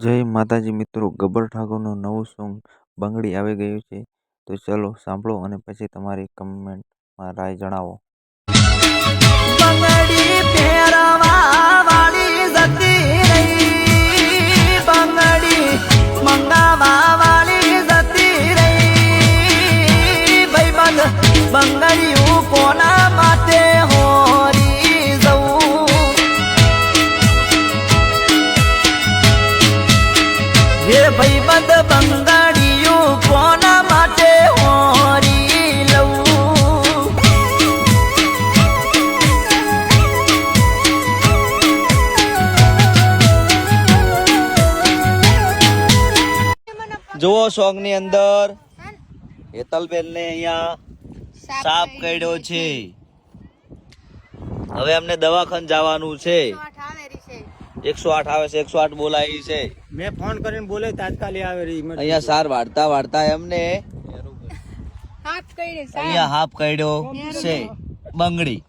જય માતાજી મિત્રો, ગબ્બર ઠાકોરનું નવું સોંગ બંગડી આવી ગયું છે. તો ચલો સાંભળો અને પછી તમારી કમેન્ટમાં રાય જણાવો. બંગડી કોના વાળી હે ભાઈબંધ બંગડીયું કોના માટે હોરી લઉં? જુઓ સોંગની અંદર હેતલબેન ને અહીંયા સાપ કર્યો છે. હવે અમને દવાખાન જવાનું છે. એકસો આઠ આવે છે એકસો આઠ બોલાવી છે. મેં ફોન કરીને બોલે તાત્કાલિક આવે અહીંયા સાર વાળતા વાળતા એમને અહીંયા હાફ કર્યો છે બંગડી.